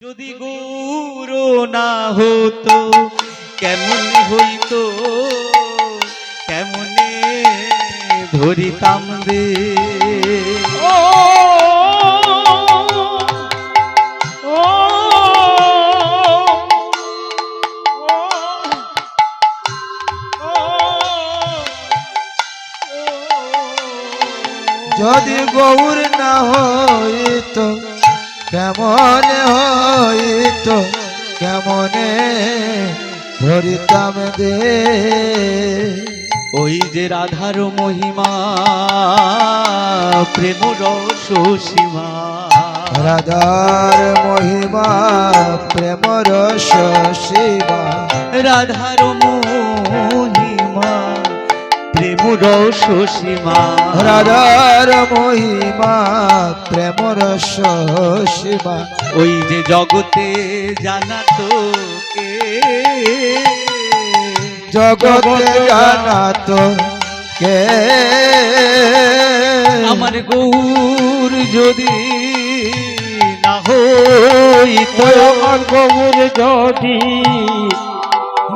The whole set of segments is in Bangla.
যদি গৌর না হতো কেমন হইতো? কেমনে ধরিতাম রে? কেমন হইত, কেমনে ধরিতাম দে ওই যে রাধার মহিমা প্রেম রস সীমা রাধার মহিমা প্রেম রস শিবা রাধার প্রেম রস সীমা রাধার মহিমা প্রেম রস শিবা ওই যে জগতে জানা তো জগতে জানা তো কে আমার গৌর যদি না হইতো। আমার গৌর যদি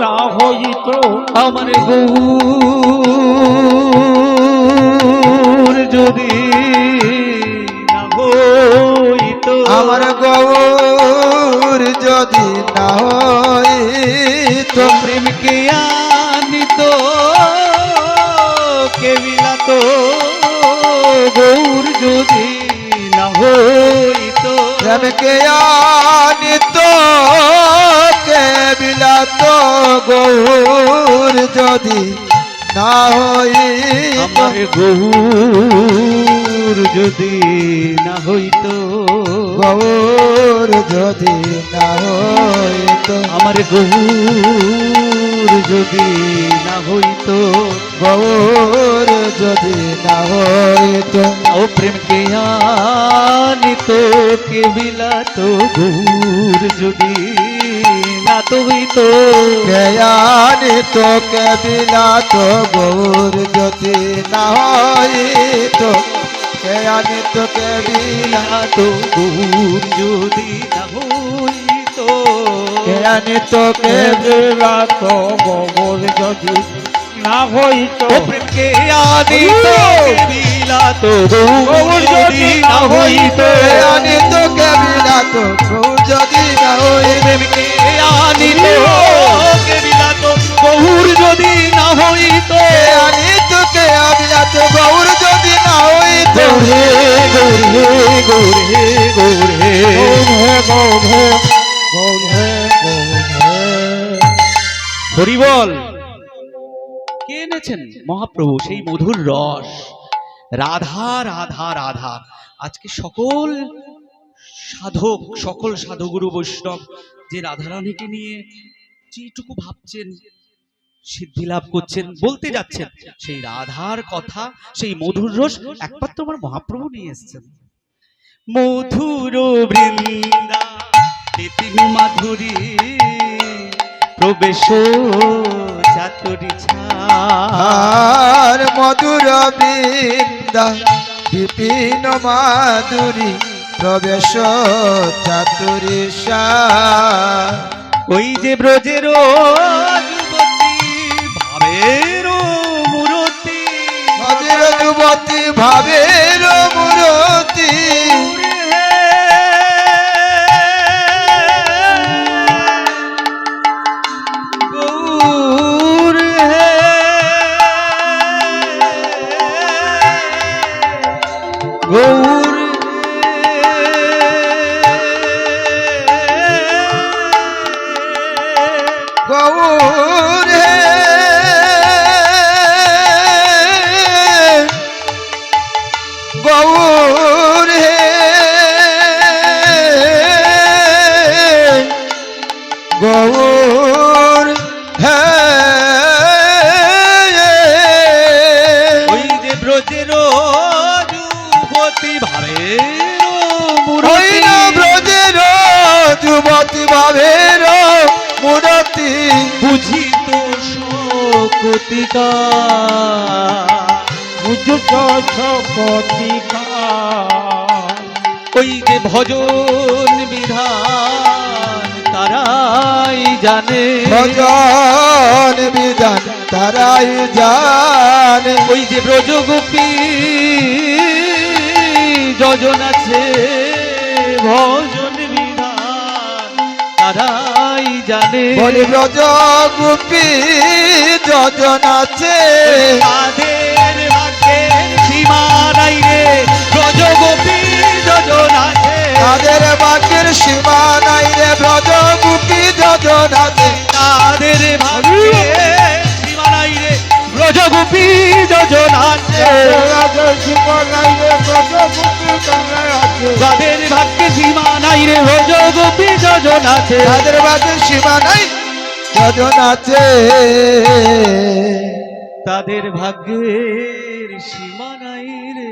না হইত। আমার গৌর যদি না হইতো। আমার গৌর যদি না হইতো। প্রেমকে আনিত কে বিলাত গৌর যদি না হইতো। প্রেমকে আনিত বিলাত গৌর যদি না হইতো। আমার গৌর যদি না হইতো। গৌর যদি না হইতো। আমার গৌর যদি না হইতো। গৌর যদি না হইতো। ও প্রেমকে আনিত কে বিলাত গৌর যদি না তো হইতো জ্ঞানিত কে বিলাত গৌর যদি না তো জ্ঞানিত কে বিলাত তো গৌর যদি না হইতো জ্ঞানিত কে রাত গৌর যদি না হইত ও প্রেমকে আনিত কে বিলাত গৌর যদি না হইতো জ্ঞানিত কে বিলাত গৌর যদি না হইতো আনিত। কে বিলাত গৌর যদি না হইতো। কে গৌর যদি না হইতো। গৌরে গৌরে গৌরে গৌরে গৌর গৌর গৌর গৌর হরিবল কে এনেছেন? মহাপ্রভু সেই মধুর রস। রাধা রাধা রাধা। আজকে সকল সাধক, সকল সাধুগুরু বৈষ্ণব যে রাধারানীকে নিয়ে যেটুকু ভাবছেন সিদ্ধি লাভ করছেন, বলতে যাচ্ছেন, সেই রাধার কথা, সেই মধুর রস একমাত্র আমার মহাপ্রভু নিয়ে এসেছেন। মধুর বৃন্দা মাধুরী, প্রবেশ চাতুরি ছা আর মধুর বৃন্দা, বিপিন মাধুরী প্রবেশ চাতুরিষা। ওই যে ব্রজের ভাবের মূরতি। যুবতী ভাবের গৌর হে। গৌর হে। ওই যে ব্রজের যুবতী ভাবের ওই না ব্রজের যুবতী ভাবের মূরতি। বুঝিত শোকতিকা বুঝত সকতিকা ওই যে ভজন বিধান তারাই জানে। ভজন বিধান তারাই জানে। ওই যে ব্রজগোপী যজন আছে। ভজন বিধান তারাই জানে। বলি ব্রজ গোপী যজন আছে। তাদের ভাগ্যের সীমা নাই রে। ব্রজগোপী যজন আছে তাদের বাক্যের সীমা নাই রে ব্রজ গোপী যজন আছে তাদের ভাগ্যের সীমা নাই রে ব্রজগোপী যজন আছে রাজা জীবনাই রে ব্রজমুখী কানে তাদের ভাগ্যে সীমা নাই রে ব্রজগোপী যজন আছে তাদের বাক্যের সীমা নাই যজন আছে তাদের ভাগ্যের সীমা নাই রে।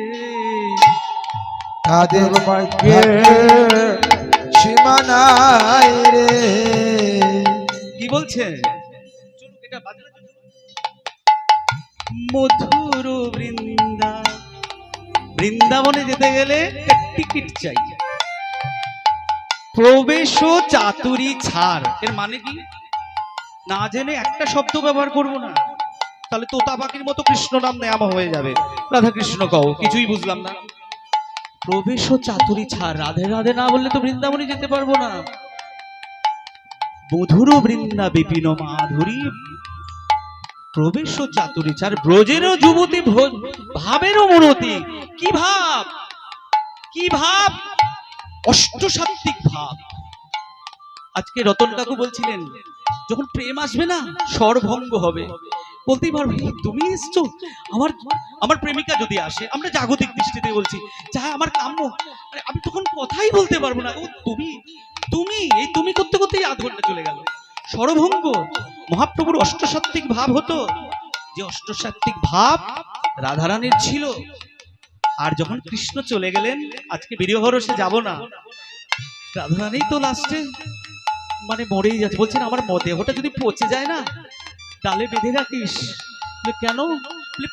তাদের ভাগ্যের সীমা নাই রে। কি বলছে মধুর বৃন্দা। বৃন্দাবনে যেতে গেলে টিকিট চাই। প্রবেশ ও চাতুরি ছাড়। এর মানে কি? না জেনে একটা শব্দ ব্যবহার করব না। তাহলে তোতা পাখির মতো কৃষ্ণ নাম নেওয়া হয়ে যাবে। রাধা কৃষ্ণ কও, কিছুই বুঝলাম না। প্রবেশ ও চাতুরি ছাড় রাধে রাধে না বললে তো বৃন্দাবনে যেতে পারব না। মধুর বৃন্দা বিপিন মাধুরী। প্রবেশ ও চাতুরি ছাড় ব্রজেরও যুবতী ভাবেরও মনতি। কি ভাব? কি ভাব? অষ্টসাত্ত্বিক ভাব। আজকে রতন কাকু বলছিলেন, যখন প্রেম আসবে না, স্বরভঙ্গ হবে। বলতেই পারবে "এই তুমি এসছো? আমার আমার প্রেমিকা যদি আসে, আমরা জাগতিক দৃষ্টিতে বলছি, যা আমার কাম্য। আমি তখন কথাই বলতে পারব না। ও, তুমি তুমি, এই তুমি করতে করতেই আধ ঘণ্টা চলে গেল। স্বরভঙ্গ মহাপ্রভুর অষ্টসাত্ত্বিক ভাব হতো। যে অষ্টসাত্ত্বিক ভাব রাধারানীর ছিল। আর যখন কৃষ্ণ চলে গেলেন, আজকে বীরহরসে যাব না। রাধারানী তো লাস্টে মানে মরেই যাচ্ছে। বলছেন, আমার দেহটা যদি পচে যায় না তালে বেঁধে রাখিস। কেন?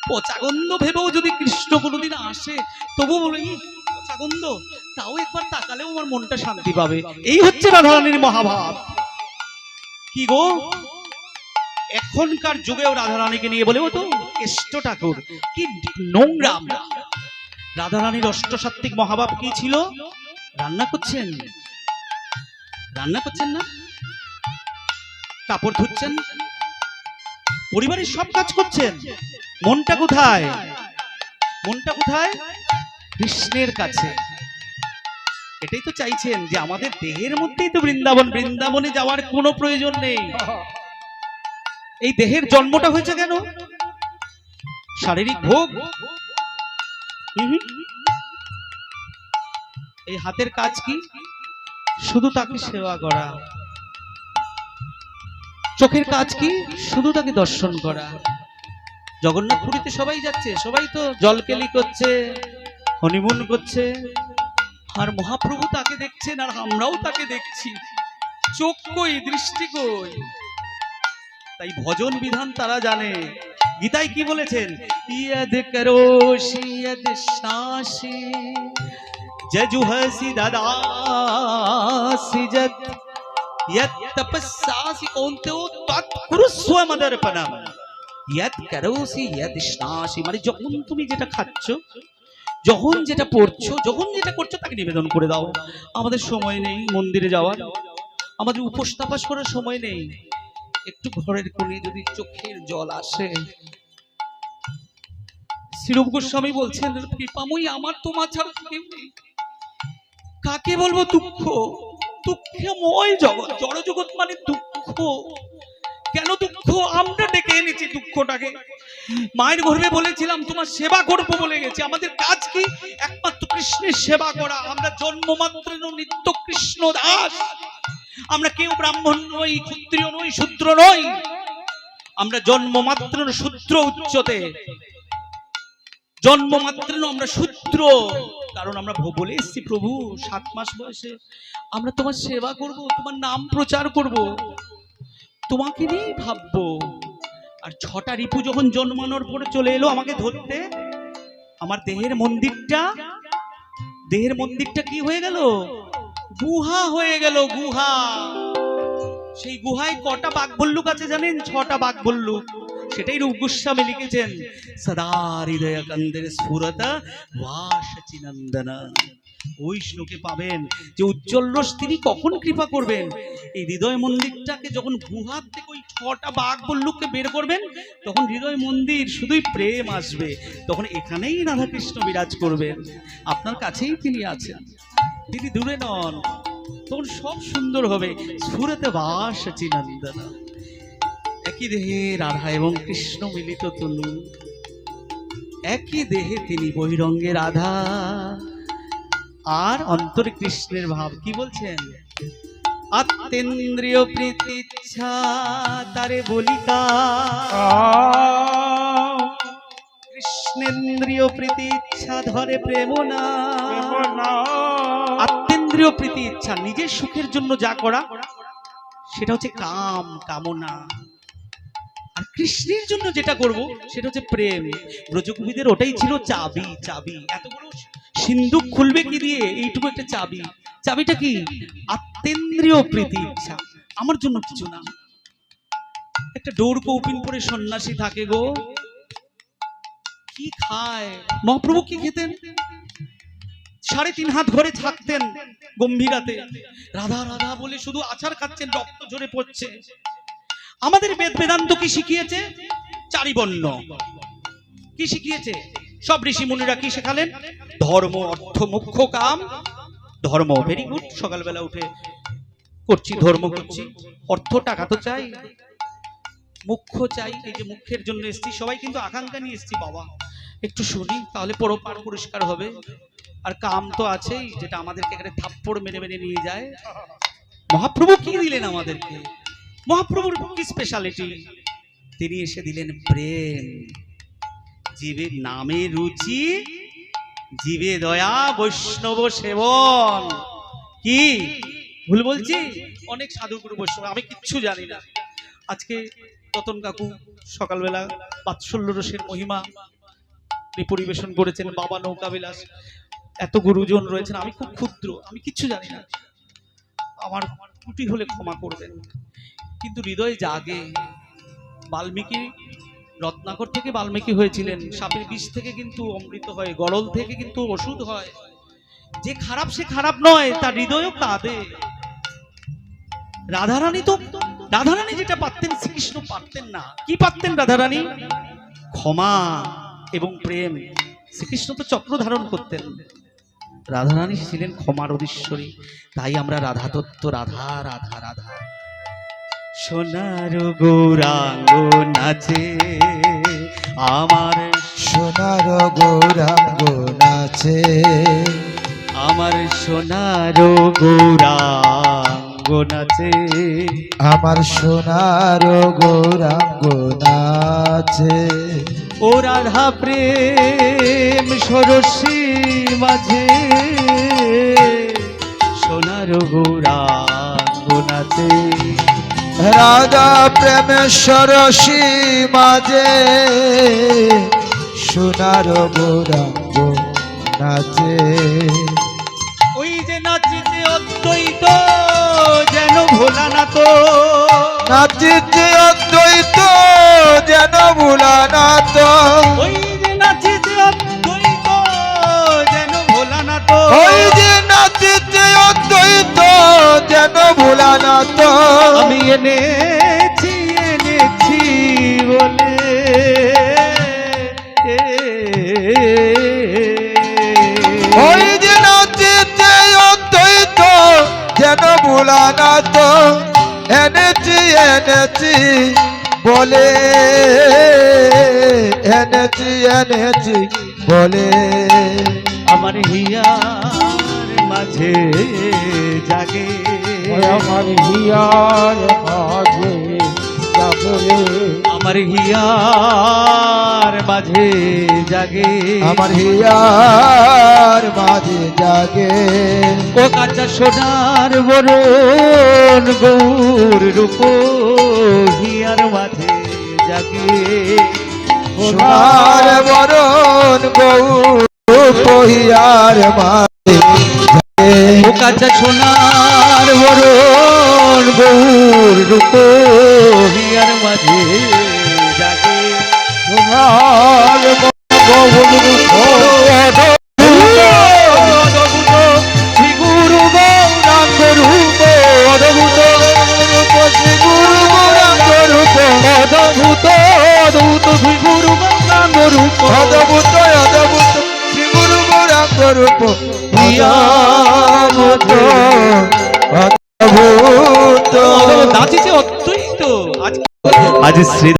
পচাগন্ধ ভেবেও যদি কৃষ্ণ কোনোদিন আসে তবু বলে "ই, পচাগন্ধ? তাও একবার তাকালেও আমার মনটা শান্তি পাবে। এই হচ্ছে রাধারানীর মহাভাব। কি গো? এখনকার যুগেও রাধারানীকে নিয়ে বলে তো কেষ্ট ঠাকুর কি নোংরা আমরা। রাধারানীর অষ্টসাত্ত্বিক মহাভাব কি ছিল? রান্না করছেন? রান্না করছেন না? কাপড় ধুচ্ছেন? পরিবারের সব কাজ করছেন। মনটা কোথায়? মনটা কোথায়? কৃষ্ণের কাছে। এটাই তো চাইছেন যে আমাদের দেহের মধ্যেই তো বৃন্দাবন, বৃন্দাবনে যাওয়ার কোনো প্রয়োজন নেই। এই দেহের জন্মটা হয়েছে কেন? শারীরিক ভোগ। এই হাতের কাজ কি? শুধু তাকে সেবা করা। চোখের কাজ কি? শুধু তাকে দর্শন করা। জগন্নাথ পুরীতে সবাই যাচ্ছে, সবাই তো জলকেলি করছে হনিমুন করছে। আর মহাপ্রভু তাকে দেখছেন, আর আমরাও তাকে দেখছি। চোখ কই, দৃষ্টি কই? তাই ভজন বিধান তারা জানে। গীতায় কি বলেছেন? ইয়াদ করোশি ইয়াদ শাসি জজুহসি দাদাসি যত यत् तपस्यासि कौन्तेयो तत्कुरुस्व मदर्पणम यत् करोसि यत् স্নাসি মানে যখন তুমি যেটা খাচ্ছ যখন যেটা পড়ছো যখন যেটা করছো তাকে নিবেদন করে দাও আমাদের সময় নেই মন্দিরে যাওয়ার আমাদের উপোস তাপাস করার সময় নেই একটু ঘরের কোণে যদি চোখের জল আসে শ্রীরূপ গোস্বামী বলছেন কৃপাময়ী আমার তোমার ছাড়া কেউ নেই কাকে বলবো দুঃখ দুঃখময় জগৎ জড় জগৎ মানে দুঃখ। কেন দুঃখ? আমরা ডেকে এনেছি দুঃখটাকে। মায়ের গর্ভে বলেছিলাম, তোমার সেবা করব বলে গেছি আমাদের কাজ কি? একমাত্র কৃষ্ণের সেবা করা। আমরা জন্ম মাত্র নিত্য কৃষ্ণ দাস। আমরা কেউ ব্রাহ্মণ নই, ক্ষত্রিয় নই, শূদ্র নই। আমরা জন্ম মাত্র শূদ্র উচ্চতে। জন্ম মাত্র আমরা শূদ্র। কারণ আমরা বলে এসছি, প্রভু, সাত মাস বয়সে আমরা তোমার সেবা করব, তোমার নাম প্রচার করব। তোমাকে নিয়েই ভাববো। আর ছটা রিপু যখন জন্মানোর পরে চলে এলো আমাকে ধরতে, আমার দেহের মন্দিরটা দেহের মন্দিরটা কি হয়ে গেল? গুহা হয়ে গেল, গুহা। সেই গুহায় কটা বাঘ ভল্লুক আছে জানেন? ছটা বাঘ ভল্লুক সেটাই রূপ গোস্বামী লিখেছেন। সদা হৃদয় কন্দের স্ফুরতা, বাসচি নন্দনা। ওই শ্লোকে পাবেন যে উজ্জ্বল রস তিনি কখন কৃপা করবেন? এই হৃদয় মন্দিরটাকে যখন গুহার থেকে ওই ছটা বাঘ ভল্লুককে বের করবেন, তখন হৃদয় মন্দির শুধুই প্রেম আসবে। তখন এখানেই রাধাকৃষ্ণ বিরাজ করবেন। আপনার কাছেই তিনি আছেন। তিনি দূরে নন। তখন সব সুন্দর হবে। সুরতে বাস চিনন্দনা একই দেহে রাধা এবং কৃষ্ণ মিলিত তনু। একই দেহে তিনি বহিরঙ্গে রাধা। আর অন্তর কৃষ্ণের ভাব কি বলছেন? আত্মেন্দ্রিয় প্রীতিচ্ছা তারে বলিকা কৃষ্ণেন্দ্রিয় প্রীতি ইচ্ছা ধরে প্রেম না আত্মেন্দ্রিয় প্রীতি ইচ্ছা নিজের সুখের জন্য যা করা সেটা হচ্ছে কাম কামনা। কৃষ্ণের জন্য যেটা করব সেটা হচ্ছে প্রেম। ব্রজকবিদের ওটাই ছিল চাবি চাবি। এতগুলো সিন্ধুক খুলবে কি দিয়ে? এইটুকু একটা চাবি। চাবিটা কি? আত্মেন্দ্রিয় প্রীতি ইচ্ছা আমার জন্য কিছু না। একটা ডোর কৌপিন পরে সন্ন্যাসী থাকে গো। কি খায়? মহাপ্রভু কি খেতেন? সাড়ে তিন হাত ঘরে থাকতেন গম্ভীরাতে। রাধা রাধা বলে শুধু আচার খাচ্ছেন, রক্ত ঝরে পড়ছে। আমাদের বেদ বেদান্ত কি শিখিয়েছে? চারি বর্ণ কি শিখিয়েছে? সব ঋষি মুনিরা কি শেখালেন? ধর্ম, অর্থ, মুখ্য কাম। ধর্ম ভেরি গুড সকালবেলা উঠে করছি, ধর্ম করছি। অর্থ, টাকা তো চাই। মুখ্য চাই। এই যে মুখ্যের জন্য এসছি। সবাই কিন্তু আকাঙ্ক্ষা নিয়ে এসছি, বাবা। একটু শুনি, তাহলে পরপার পরিষ্কার হবে। আর কাম তো আছেই, যেটা আমাদেরকে এখানে থাপ্পড় মেরে মেরে নিয়ে যায়। মহাপ্রভু কি দিলেন আমাদেরকে? মহাপ্রভুর কি স্পেশালিটি তিনি এসে দিলেন প্রেম। জীবের নামে রুচি জীবে দয়া বৈষ্ণব সেবন। কি? ভুল বলছি? অনেক সাধুগুরু বৈষ্ণব আমি কিচ্ছু জানি না। আজকে রতন কাকু সকালবেলা বাৎসল্য রসের মহিমা পরিবেশন করেছেন বাবা নৌকা বিলাস। এত গুরুজন রয়েছেন আমি খুব ক্ষুদ্র আমি কিচ্ছু জানি না। আমার ত্রুটি হলে ক্ষমা করবেন। কিন্তু হৃদয় জাগে। বাল্মীকি রত্নাকর থেকে বাল্মীকি হয়েছিলেন। সাপের বিষ থেকে কিন্তু অমৃত হয় গরল থেকে কিন্তু ওষুধ হয়। যে খারাপ সে খারাপ নয়, তার হৃদয়ও কাঁদে। রাধারানী তো, রাধারানী যেটা পারতেন, শ্রীকৃষ্ণ পারতেন না। কি পারতেন রাধারানী? ক্ষমা এবং প্রেম। শ্রীকৃষ্ণ তো চক্র ধারণ করতেন। রাধারানী ছিলেন ক্ষমার অধীশ্বরী। তাই আমরা রাধা তত্ত্ব রাধা রাধা রাধা। সোনার গৌরাঙ্গ নাচে আমার সোনার গৌরাঙ্গ নাচে। আমার সোনার গৌরাঙ্গ নাচে। আমার সোনার গৌরাঙ্গ নাচে। ও রাধা প্রেম সরসী মাঝে সোনার গৌরাঙ্গ নাচে। রাধা প্রেমেশ্বর মাঝে সোনার গৌরাঙ্গ নাচে। ওই যে নাচিতে অদ্বৈত যেন ভোলা না তো নাচিতে অদ্বৈত যেন ভুলানাথ। ওই যে নাচিতে অদ্বৈত যেন ভোলা না তো ওই যে যেন ভুলানাথ আমি এনেছি এনেছি বলে। ওই যে নাচিতে অদ্বৈত যেন ভুলানাথ এনেছি এনেছি বলে। এনেছি এনেছি বলে। আমার হিয়ার মাঝে জাগে। আমার হিয়ার মাঝে যাবে আমার হিয়ার মাঝে জাগে। আমার হিয়ার মাঝে জাগে। ও কাঁচা সোনার বরণ গৌর রূপ হিয়ার মাঝে জাগে। সোনার বরণ গৌ হিয়ার মাঝে জাগে কাঁচা সোনার বরণ গৌর রূপ হিয়ার মাঝে জাগে সোনার